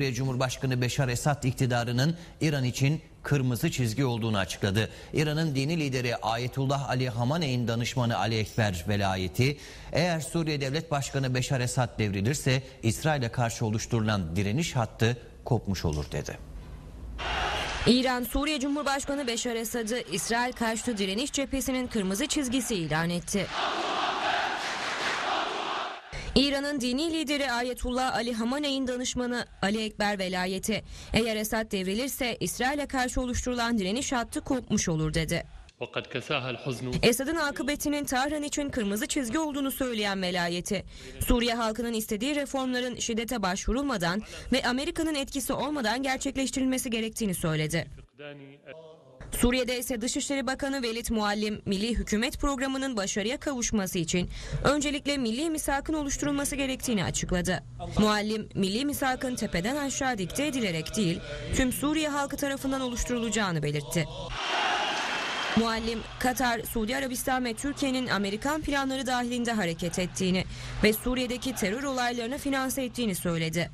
Suriye Cumhurbaşkanı Beşar Esad iktidarının İran için kırmızı çizgi olduğunu açıkladı. İran'ın dini lideri Ayetullah Ali Hamaney'in danışmanı Ali Ekber velayeti eğer Suriye Devlet Başkanı Beşar Esad devrilirse İsrail'e karşı oluşturulan direniş hattı kopmuş olur dedi. İran, Suriye Cumhurbaşkanı Beşar Esad'ı İsrail karşıtı direniş cephesinin kırmızı çizgisi ilan etti. İran'ın dini lideri Ayetullah Ali Hamaney'in danışmanı Ali Ekber velayeti eğer Esad devrilirse İsrail'e karşı oluşturulan direniş hattı kopmuş olur dedi. Esad'ın akıbetinin Tahran için kırmızı çizgi olduğunu söyleyen velayeti, Suriye halkının istediği reformların şiddete başvurulmadan ve Amerika'nın etkisi olmadan gerçekleştirilmesi gerektiğini söyledi. Suriye'de ise Dışişleri Bakanı Velid Muallim, milli hükümet programının başarıya kavuşması için öncelikle milli misakın oluşturulması gerektiğini açıkladı. Muallim, milli misakın tepeden aşağı dikte edilerek değil, tüm Suriye halkı tarafından oluşturulacağını belirtti. Muallim, Katar, Suudi Arabistan ve Türkiye'nin Amerikan planları dahilinde hareket ettiğini ve Suriye'deki terör olaylarını finanse ettiğini söyledi.